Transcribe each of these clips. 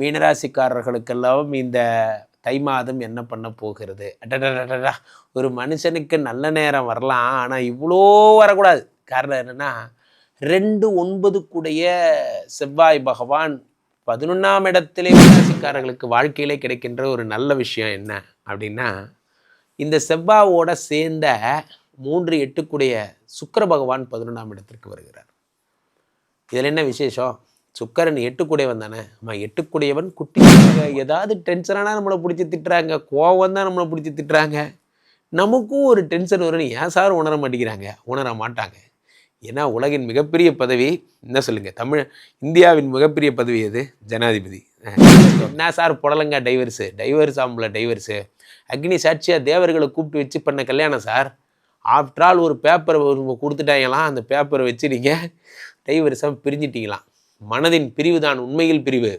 மீனராசிக்காரர்களுக்கெல்லாம் இந்த தை மாதம் என்ன பண்ண போகிறது? அடடடடா ஒரு மனுஷனுக்கு நல்ல நேரம் வரலாம் ஆனால் இவ்வளோ வரக்கூடாது. காரணம் என்னென்னா ரெண்டு ஒன்பதுக்குடைய செவ்வாய் பகவான் பதினொன்றாம் இடத்திலே மீனராசிக்காரர்களுக்கு வாழ்க்கையிலே கிடைக்கின்ற ஒரு நல்ல விஷயம் என்ன அப்படின்னா இந்த செவ்வாவோட சேர்ந்த மூன்று எட்டுக்குடைய சுக்கர பகவான் பதினொன்றாம் இடத்திற்கு வருகிறார். இதில் என்ன விசேஷம்? சுக்கரன் எட்டுக்குடையவன் தானே? ஆமாம் எட்டுக்குடையவன் குட்டி ஏதாவது டென்ஷனானா நம்மளை பிடிச்சி திட்டுறாங்க. கோவம் தான் நம்மளை பிடிச்சி திட்டுறாங்க. நமக்கும் ஒரு டென்ஷன் வரும்னு ஏன் சார் உணர மாட்டேங்கிறாங்க? உணர மாட்டாங்க. ஏன்னா உலகின் மிகப்பெரிய பதவி என்ன சொல்லுங்கள் தமிழ் இந்தியாவின் மிகப்பெரிய பதவி எது? ஜனாதிபதி. என்ன சார் புடலங்க டைவர்ஸு டைவர்ஸ் ஆம்பளை டைவர்ஸு அக்னி சாட்சியாக தேவர்களை கூப்பிட்டு வச்சு பண்ண கல்யாணம் சார்? ஆஃப்டர் ஆல் ஒரு பேப்பரை கொடுத்துட்டாங்களாம். அந்த பேப்பரை வச்சு நீங்கள் டைவர்ஸாக பிரிஞ்சிட்டீங்களாம். மனதின் பிரிவு தான் உண்மையில் பிரிவு.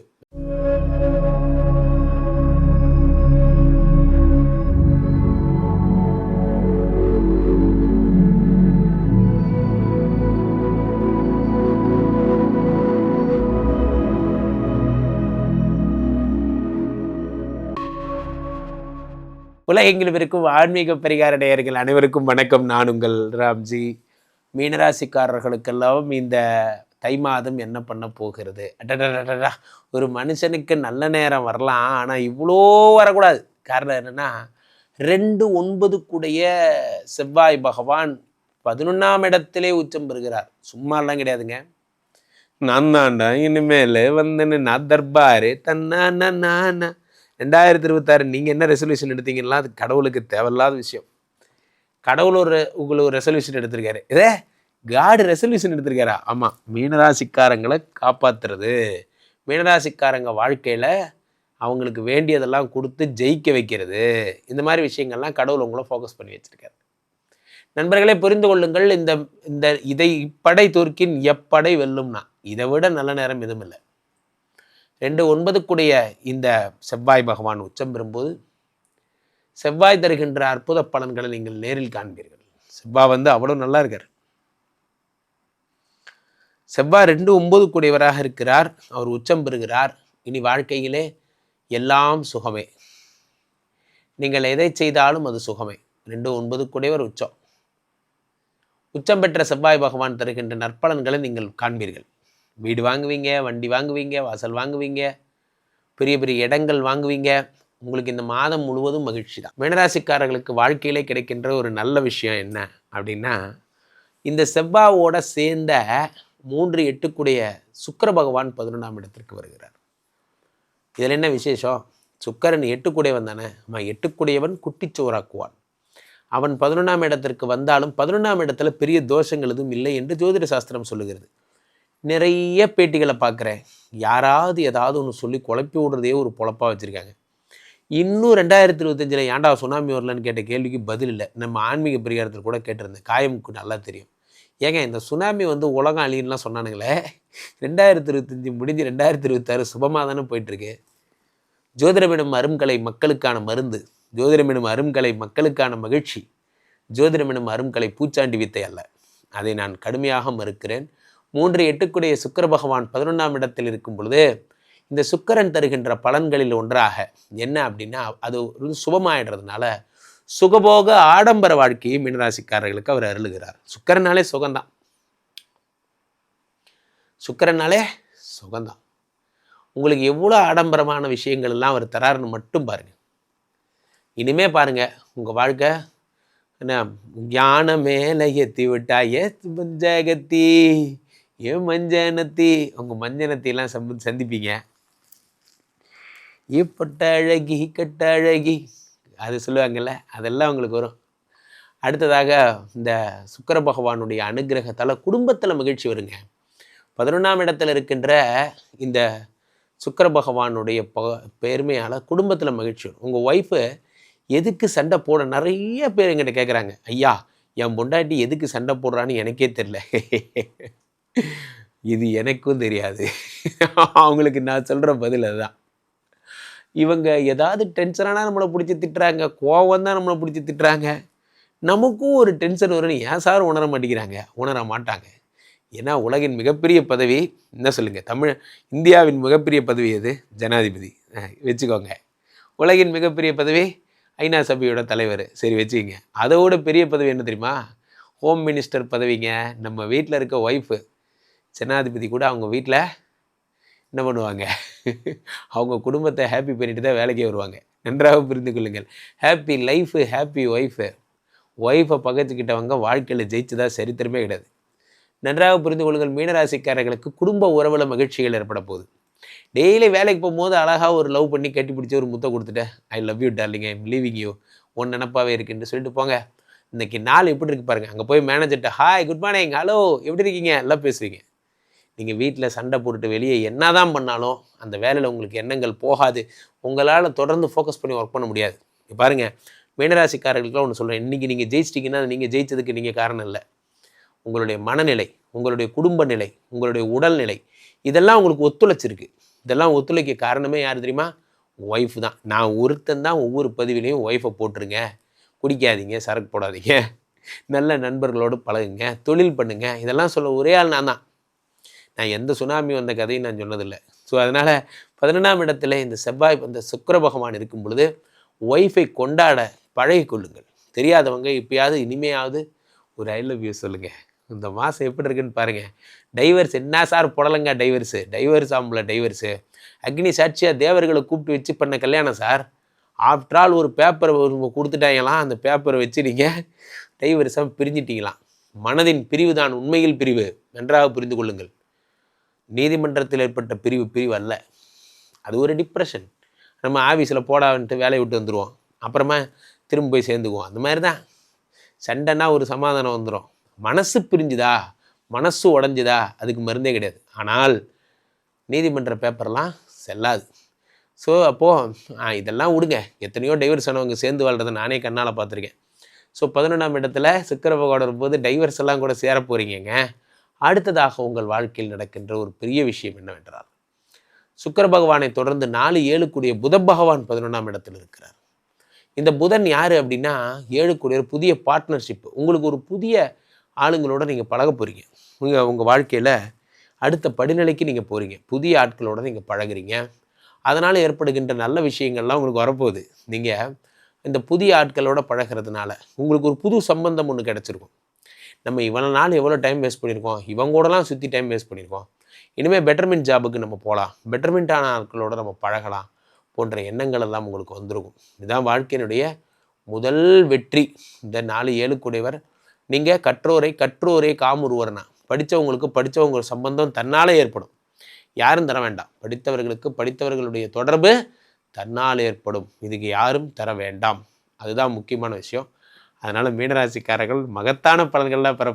உலகெங்கிலும் இருக்கும் ஆன்மீக பரிகார நேயர்கள் அனைவருக்கும் வணக்கம். நான் உங்கள் ராம்ஜி. மீனராசிக்காரர்களுக்கெல்லாம் இந்த தை மாதம் என்ன பண்ண போகிறது? அடடடடா ஒரு மனுஷனுக்கு நல்ல நேரம் வரலாம் ஆனால் இவ்வளோ வரக்கூடாது. காரணம் என்னென்னா ரெண்டு ஒன்பதுக்குடைய செவ்வாய் பகவான் பதினொன்றாம் இடத்திலே உச்சம் பெறுகிறார். சும்மாலாம் கிடையாதுங்க. நான் தாண்டா இனிமேல் வந்தேன்னு நான் தர்பாரு தன்னா நான் ரெண்டாயிரத்தி இருபத்தாறு நீங்கள் என்ன ரெசல்யூஷன் எடுத்தீங்கன்னா அது கடவுளுக்கு தேவையில்லாத விஷயம். கடவுள் ஒரு உங்களுக்கு ஒரு ரெசல்யூஷன் எடுத்திருக்காரு. இதே காடு ரெசல்யூஷன் எடுத்திருக்காரா? ஆமாம் மீனராசிக்காரங்களை காப்பாற்றுறது மீனராசிக்காரங்க வாழ்க்கையில் அவங்களுக்கு வேண்டியதெல்லாம் கொடுத்து ஜெயிக்க வைக்கிறது. இந்த மாதிரி விஷயங்கள்லாம் கடவுள் உங்களை ஃபோக்கஸ் பண்ணி வச்சுருக்காரு. நண்பர்களே புரிந்து கொள்ளுங்கள். இந்த இந்த இதை இப்படை தூர்க்கின் எப்படை வெல்லும்னா இதை விட நல்ல நேரம் எதுவும் இல்லை. ரெண்டு ஒன்பதுக்குடைய இந்த செவ்வாய் பகவான் உச்சம் பெறும்போது செவ்வாய் தருகின்ற அற்புத பலன்களை நீங்கள் நேரில் காண்பீர்கள். செவ்வாய் வந்து அவ்வளோ நல்லா இருக்கார். செவ்வாய் ரெண்டு ஒன்பது கூடியவராக இருக்கிறார். அவர் உச்சம் பெறுகிறார். இனி வாழ்க்கையிலே எல்லாம் சுகமே. நீங்கள் எதை செய்தாலும் அது சுகமே. ரெண்டு ஒன்பது கூடியவர் உச்சம். உச்சம் பெற்ற செவ்வாய் பகவான் தருகின்ற நற்பலன்களை நீங்கள் காண்பீர்கள். வீடு வாங்குவீங்க வண்டி வாங்குவீங்க வாசல் வாங்குவீங்க பெரிய பெரிய இடங்கள் வாங்குவீங்க. உங்களுக்கு இந்த மாதம் முழுவதும் மகிழ்ச்சி தான். மீனராசிக்காரர்களுக்கு வாழ்க்கையிலே கிடைக்கின்ற ஒரு நல்ல விஷயம் என்ன அப்படின்னா இந்த செவ்வாவோட சேர்ந்த மூன்று எட்டுக்குடைய சுக்கிர பகவான் பதினொன்றாம் இடத்திற்கு வருகிறார். இதில் என்ன விசேஷம்? சுக்கரன் எட்டுக்குடையவன் தானே ஆமாம் எட்டுக்குடையவன் குட்டிச்சோறாக்குவான் அவன் பதினொன்றாம் இடத்திற்கு வந்தாலும் பதினொன்றாம் இடத்துல பெரிய தோஷங்கள் எதுவும் இல்லை என்று ஜோதிட சாஸ்திரம் சொல்லுகிறது. நிறைய பேட்டிகளை பார்க்குறேன். யாராவது ஏதாவது ஒன்று சொல்லி குழப்பி விடுறதே ஒரு பொழப்பாக வச்சுருக்காங்க. இன்னும் ரெண்டாயிரத்தி இருபத்தஞ்சில் ஏன்டா சுனாமி வரலன்னு கேட்ட கேள்விக்கு பதில் இல்லை. நம்ம ஆன்மீக பரிகாரத்தில் கூட கேட்டிருந்தேன். காயமுக்கு நல்லா தெரியும். ஏங்க இந்த சுனாமி வந்து உலகம் அழியன்லாம் சொன்னானுங்களே. ரெண்டாயிரத்தி இருபத்தஞ்சி முடிஞ்சு ரெண்டாயிரத்தி இருபத்தாறு சுபமாக தானே போயிட்டுருக்கு. ஜோதிடமிடும் அரும்கலை மக்களுக்கான மருந்து. ஜோதிடமிடும் அரும்கலை மக்களுக்கான மகிழ்ச்சி. ஜோதிடமிடும் அரும்கலை பூச்சாண்டி வித்தை அல்ல. அதை நான் கடுமையாக மறுக்கிறேன். மூன்று எட்டுக்குடைய சுக்கர பகவான் பதினொன்றாம் இடத்தில் இருக்கும் பொழுது இந்த சுக்கரன் தருகின்ற பலன்களில் ஒன்றாக. என்ன அப்படின்னா அது சுபமாயிடுறதுனால சுகபோக ஆடம்பர வாழ்க்கையை மீனராசிக்காரர்களுக்கு அவர் அருளுகிறார். சுக்கரனாலே சுகந்தான் சுக்கரனாலே சுகந்தான் உங்களுக்கு எவ்வளோ ஆடம்பரமான விஷயங்கள் எல்லாம் அவர் தராருன்னு மட்டும் பாருங்க. இனிமே பாருங்க உங்க வாழ்க்கை என்ன ஞான மேலே ஏற்றி விட்டா ஏ ஜெகத்தி ஏ மஞ்சனத்தி. உங்கள் மஞ்சனத்தையெல்லாம் சந்தி சந்திப்பீங்க. ஏ பட்ட அழகி கட்ட அழகி அது சொல்லுவாங்கல்ல அதெல்லாம் உங்களுக்கு வரும். அடுத்ததாக இந்த சுக்கர பகவானுடைய அனுகிரகத்தால் குடும்பத்தில் மகிழ்ச்சி வருங்க. பதினொன்றாம் இடத்துல இருக்கின்ற இந்த சுக்கர பகவானுடைய ப பெருமையால் குடும்பத்தில் மகிழ்ச்சி வரும். உங்கள் ஒய்ஃபு எதுக்கு சண்டை போட நிறைய பேர் எங்கிட்ட கேட்குறாங்க ஐயா என் பொண்டாட்டி எதுக்கு சண்டை போடுறான்னு எனக்கே தெரில இது எனக்கும் தெரியாது. அவங்களுக்கு நான் சொல்கிற பதில் அதுதான். இவங்க ஏதாவது டென்ஷனானா நம்மளை பிடிச்சி திட்டுறாங்க கோவம் தான் நம்மளை பிடிச்சி திட்டுறாங்க. நமக்கும் ஒரு டென்ஷன் வரும்னு ஏன் சார் உணர மாட்டேங்கிறாங்க? உணர மாட்டாங்க. ஏன்னா உலகின் மிகப்பெரிய பதவி என்ன சொல்லுங்கள் தமிழ் இந்தியாவின் மிகப்பெரிய பதவி எது? ஜனாதிபதி. வச்சுக்கோங்க. உலகின் மிகப்பெரிய பதவி ஐநா சபையோட தலைவர். சரி வச்சுக்கோங்க. அதோட பெரிய பதவி என்ன தெரியுமா? ஹோம் மினிஸ்டர் பதவிங்க. நம்ம வீட்டில் இருக்க ஒய்ஃபு ஜனாதிபதி கூட அவங்க வீட்டில் என்ன பண்ணுவாங்க? அவங்க குடும்பத்தை ஹாப்பி பண்ணிட்டு தான் வேலைக்கே வருவாங்க. நன்றாக புரிந்து கொள்ளுங்கள். ஹாப்பி லைஃபு ஹாப்பி ஒய்ஃபு ஒய்ஃபை பகத்துக்கிட்டவங்க வாழ்க்கையில் ஜெயிச்சதா சரித்திரமே கிடையாது. நன்றாக புரிந்து கொள்ளுங்கள். மீனராசிக்காரர்களுக்கு குடும்ப உறவில் மகிழ்ச்சிகள் ஏற்பட போகுது. டெய்லி வேலைக்கு போகும்போது அழகாக ஒரு லவ் பண்ணி கட்டி பிடிச்சி ஒரு முத்தம் கொடுத்துட்டேன் I love you darling I'm leaving you one நினப்பாகவே இருக்குன்னு சொல்லிட்டு போங்க. இன்னைக்கு நாள் எப்படி இருக்கு பாருங்க. அங்கே போய் மேனேஜர்கிட்ட ஹாய் குட் மார்னிங் ஹலோ எப்படி இருக்கீங்க? எல்லாம் பேசுவீங்க. நீங்கள் வீட்டில் சண்டை போட்டுட்டு வெளியே என்ன தான் பண்ணாலும் அந்த வேலையில் உங்களுக்கு எண்ணங்கள் போகாது. உங்களால் தொடர்ந்து ஃபோக்கஸ் பண்ணி ஒர்க் பண்ண முடியாது. இப்போ பாருங்கள் மீனராசிக்காரர்களுக்குலாம் ஒன்று சொல்கிறேன் இன்றைக்கி நீங்கள் ஜெயிச்சிட்டிங்கன்னா நீங்கள் ஜெயிச்சதுக்கு நீங்கள் காரணம் இல்லை. உங்களுடைய மனநிலை உங்களுடைய குடும்ப நிலை உங்களுடைய உடல்நிலை இதெல்லாம் உங்களுக்கு ஒத்துழைச்சிருக்கு. இதெல்லாம் ஒத்துழைக்க காரணமே யார் தெரியுமா? ஒய்ஃப் தான். நான் ஒருத்தன் தான் ஒவ்வொரு பதிவிலையும் ஒய்ஃபை போட்டுருங்க. குடிக்காதீங்க சரக்கு போடாதீங்க. நல்ல நண்பர்களோடு பழகுங்க தொழில் பண்ணுங்கள் இதெல்லாம் சொல்ல ஒரே ஆள் நான் தான். நான் எந்த சுனாமி வந்த கதையும் நான் சொன்னதில்லை. ஸோ அதனால் பதினொன்றாம் இடத்துல இந்த செவ்வாய் இந்த சுக்கர பகவான் இருக்கும் பொழுது ஒய்ஃபை கொண்டாட பழகிக்கொள்ளுங்கள் தெரியாதவங்க இப்போயாவது இனிமையாவது ஒரு ஐ லவ் யூ சொல்லுங்கள் இந்த மாதம் எப்படி இருக்குன்னு பாருங்கள் டைவர்ஸ் என்ன சார் புடலங்க டைவர்ஸு டைவர்ஸ் ஆம்பளை டைவர்ஸு அக்னி சாட்சியாக தேவர்களை கூப்பிட்டு வச்சு பண்ண கல்யாணம் சார். ஆஃப்டர் ஆல் ஒரு பேப்பரை கொடுத்துட்டாங்களாம். அந்த பேப்பரை வச்சு நீங்கள் டைவர்ஸாக பிரிஞ்சிட்டீங்களாம். மனதின் பிரிவு தான் உண்மையில் பிரிவு. நன்றாக புரிந்து கொள்ளுங்கள். நீதிமன்றத்தில் ஏற்பட்ட பிரிவு பிரிவு அல்ல. அது ஒரு டிப்ரெஷன் நம்ம ஆஃபீஸில் போடான்ட்டு வேலையை விட்டு வந்துடுவோம் அப்புறமா திரும்ப போய் சேர்ந்துக்குவோம். அந்த மாதிரி தான் சண்டைனா ஒரு சமாதானம் வந்துடும் மனசு பிரிஞ்சுதா? மனசு உடஞ்சுதா? அதுக்கு மருந்தே கிடையாது. ஆனால் நீதிமன்ற பேப்பர்லாம் செல்லாது. ஸோ அப்போது இதெல்லாம் விடுங்க. எத்தனையோ டைவர்ஸ் ஆனவங்க சேர்ந்து வாழ்கிறத நானே கண்ணால் பார்த்துருக்கேன். ஸோ பதினொன்றாம் இடத்துல சுக்கிர பகவான் வரும்போது டைவர்ஸ் எல்லாம் கூட சேர போகிறீங்கங்க அடுத்ததாக உங்கள் வாழ்க்கையில் நடக்கின்ற ஒரு பெரிய விஷயம் என்னவென்றால் சுக்கர பகவானை தொடர்ந்து நாலு ஏழுக்குடைய புத பகவான் பதினொன்றாம் இடத்தில் இருக்கிறார். இந்த புதன் யார் அப்படின்னா ஏழுக்குடைய ஒரு புதிய பார்ட்னர்ஷிப் உங்களுக்கு ஒரு புதிய ஆளுங்களோட நீங்கள் பழக போகிறீங்க உங்கள் உங்கள் வாழ்க்கையில் அடுத்த படிநிலைக்கு நீங்கள் போகிறீங்க புதிய ஆட்களோட நீங்கள் பழகுறீங்க. அதனால் ஏற்படுகின்ற நல்ல விஷயங்கள்லாம் உங்களுக்கு வரப்போகுது. நீங்கள் இந்த புதிய ஆட்களோட பழகிறதுனால உங்களுக்கு ஒரு புது சம்பந்தம் ஒன்று கிடச்சிருக்கும். நம்ம இவ்வளோ நாள் எவ்வளோ டைம் வேஸ்ட் பண்ணியிருக்கோம் இவங்க கூடலாம் சுற்றி டைம் வேஸ்ட் பண்ணியிருக்கோம் இனிமேல் பெட்டர்மெண்ட் ஜாபுக்கு நம்ம போகலாம் பெட்டர்மெண்ட்டான ஆட்களோட நம்ம பழகலாம் போன்ற எண்ணங்கள் எல்லாம் உங்களுக்கு வந்திருக்கும். இதுதான் வாழ்க்கையினுடைய முதல் வெற்றி. இந்த நாலு ஏழுக்குடையவர். நீங்கள் கற்றோரை கற்றோரே காமுருவர்னா படித்தவங்களுக்கு படித்தவங்க சம்பந்தம் தன்னால் ஏற்படும். யாரும் தர வேண்டாம். படித்தவர்களுக்கு படித்தவர்களுடைய தொடர்பு தன்னால் ஏற்படும். இதுக்கு யாரும் தர வேண்டாம். அதுதான் முக்கியமான விஷயம். அதனால் மீனராசிக்காரர்கள் மகத்தான பலன்கள்லாம் பெற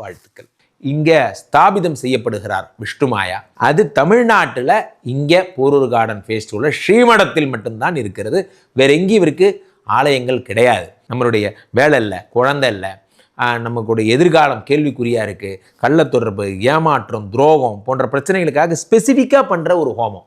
வாழ்த்துக்கள். இங்கே ஸ்தாபிதம் செய்யப்படுகிறார் விஷ்ணுமாயா அது தமிழ்நாட்டில் இங்கே போரூர் கார்டன் ஃபேஸ்டிவலில் ஸ்ரீமடத்தில் மட்டும்தான் இருக்கிறது. வேற எங்கேயும் இவருக்கு ஆலயங்கள் கிடையாது. நம்மளுடைய வேலை இல்லை குழந்தை இல்லை. நமக்குடைய எதிர்காலம் கேள்விக்குறியாக இருக்குது கள்ளத்தொடர்பு ஏமாற்றம் துரோகம் போன்ற பிரச்சனைகளுக்காக ஸ்பெசிஃபிக்காக பண்ணுற ஒரு ஹோமம்.